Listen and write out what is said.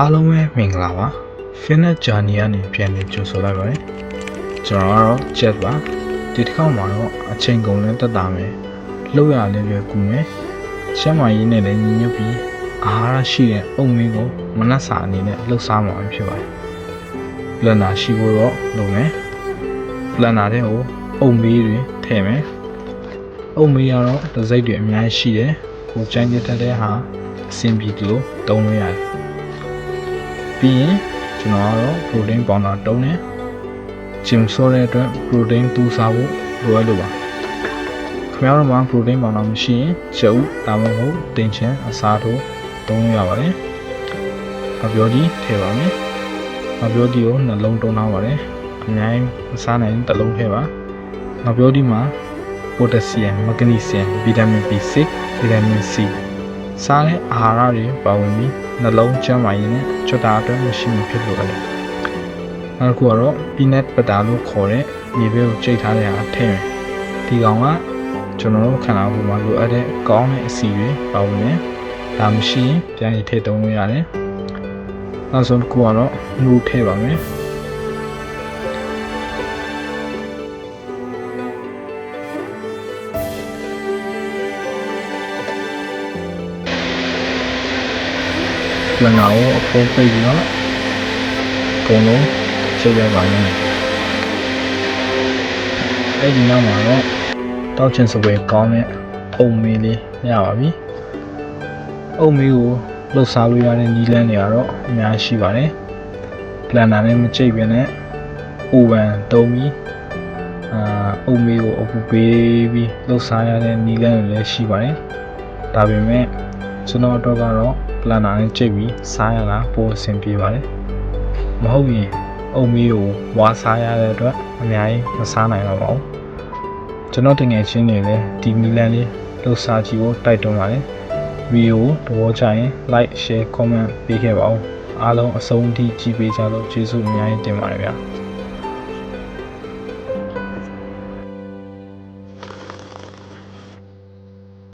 အားလုံးပဲမင်္ဂလာပါ Fitness Journey ကနေပြန်လည်ကြိုဆိုလိုက်ပါတယ်ကျွန်တော်ကတော့ Jet ပါဒီတစ်ခေါက်မှာတော့အချိန်ကုန်လဲတက်တာမယ်လှုပ်ရလဲလွယ်ကူမယ်ရှမ်းမကြီးနဲ့လည်းညီညွတ်ပြီးအာဟာရရှိတဲ့အုံမင်းကိုမနှက်စာအနေနဲ့လှုပ်ရှားမှာဖြစ်ပါတယ်ပလန်နာရှိဖို့တော့လုပ်မယ်ပလန်နာတဲ့ကိုအုံမေးတွေထည့်မယ်အုံမေးကတော့ဒစိမ့်တွေအများကြီးရှိတယ်ကိုကြိုင်းတဲ့တဲ့ဟာအဆင်ပြေတယ်လို့တုံးလို့ရတယ် ပြီးရင်ကျွန်တော်ကတော့ protein powder တုံးတယ်ဂျင်ဆိုးတဲ့အတွက် protein တူစားဖို့လိုအပ်လို့ပါခင်ဗျားတို့မှာ protein powder မရှိရင်ရှုပ်ဒါမှမဟုတ်တင်ချင်အစားထိုးတုံးလို့ရပါတယ်။အပြောကြီးထည့်ပါမယ်။အပြောကြီးကိုနှလုံးတုံးထားပါတယ်။အများကြီးမစားနိုင်တစ်လုံးထည့်ပါ။အပြောကြီးမှာ potassium, magnesium, vitamin B6, vitamin C စားတဲ့အာဟာရတွေပါဝင်ပြီးနှလုံးကျန်းမာရေးနဲ့ချွတ်တာအတွက်မရှိမဖြစ်လို့ရတယ်။နောက်တစ်ခုကတော့ peanut butter လို့ခေါ်တဲ့မြေပဲကိုကြိတ်ထားတဲ့ဟာထည့်မယ်။ဒီကောင်ကကျွန်တော်တို့ခန္ဓာကိုယ်မှာလိုအပ်တဲ့ကောင်းတဲ့အဆီတွေပါဝင်တယ်။ဒါမရှိရင်ပြန်ရထည့်သုံးလို့ရတယ်။နောက်ဆုံးတစ်ခုကတော့နှူးထည့်ပါမယ်။ ပြန်လာကိုအဖိုးပိတ်ပြီးတော့အကုန်လုံးချိန်ရပါမယ်အဲ့ဒီနောက်မှာတော့တောက်ချင်စပွဲကောင်းတဲ့အုံမေးလေးရပါပြီအုံမေးကိုလှုပ်ရှားလို့ရတဲ့နီးလန်းတွေကတော့အများရှိပါတယ်ပလန်နာနဲ့မချိတ်ပဲနဲ့အိုဗန်တုံးပြီးအာအုံမေးကိုအပူပေးပြီးလှုပ်ရှားရတဲ့နီးလန်းတွေလည်းရှိပါတယ် ဒါပေမဲ့ကျွန်တော်အတွက်ကတော့ပလန်နာနဲ့ကြိတ်ပြီးစားရတာပိုအဆင်ပြေပါတယ်မဟုတ်ရင်အုံမီးကိုဝါစားရတဲ့အတွက်အများကြီးမစားနိုင်တော့ပါဘူးကျွန်တော်တငယ်ချင်းတွေလည်းဒီမီလန်လေးလှူစားကြည့်ဖို့တိုက်တွန်းပါတယ်ဗီဒီယိုသဘောကျရင် like share comment ပေးခဲ့ပါဦးအားလုံးအဆုံးထိကြည့်ပေးကြလို့ကျေးဇူးအများကြီးတင်ပါတယ်ဗျာ